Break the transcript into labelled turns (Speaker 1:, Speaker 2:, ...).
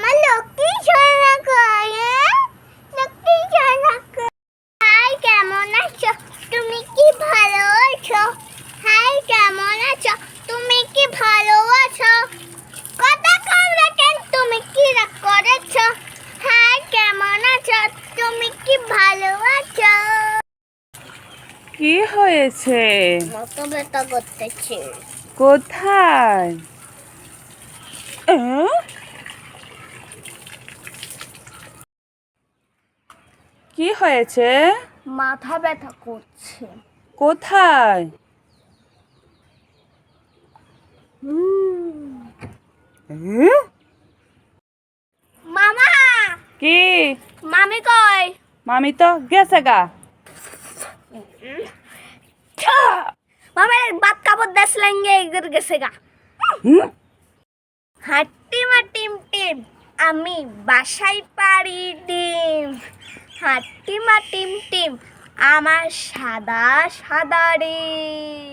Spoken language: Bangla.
Speaker 1: আমার লক্ষ্মী সোনা কয় লক্ষ্মী সোনা হাই কেমন আছো? তুমি কি ভালো আছো? হাই কেমন আছো? তুমি কি ভালো আছো? কথা কমবে কেন তুমি কি রাগ করেছ? হাই কেমন আছো? তুমি কি ভালো আছো?
Speaker 2: কি হয়েছে?
Speaker 1: মাথা ব্যথা করতেছে।
Speaker 2: কোথায়? কি হয়েছে?
Speaker 1: মাথা ব্যথা করছে।
Speaker 2: কোথায়? এ?
Speaker 1: মামা!
Speaker 2: কি?
Speaker 1: মামি কই?
Speaker 2: মামি তো গেছে গা।
Speaker 1: মামের বাত কাপড় দেশ লেঙ্গে এগর গেছে গা।
Speaker 2: হুম?
Speaker 1: হাট্টি মা টিম টিম আমি বাসায় পারি ডিম হাট্টি মা টিম টিম আমার সাদা সাদা ডিম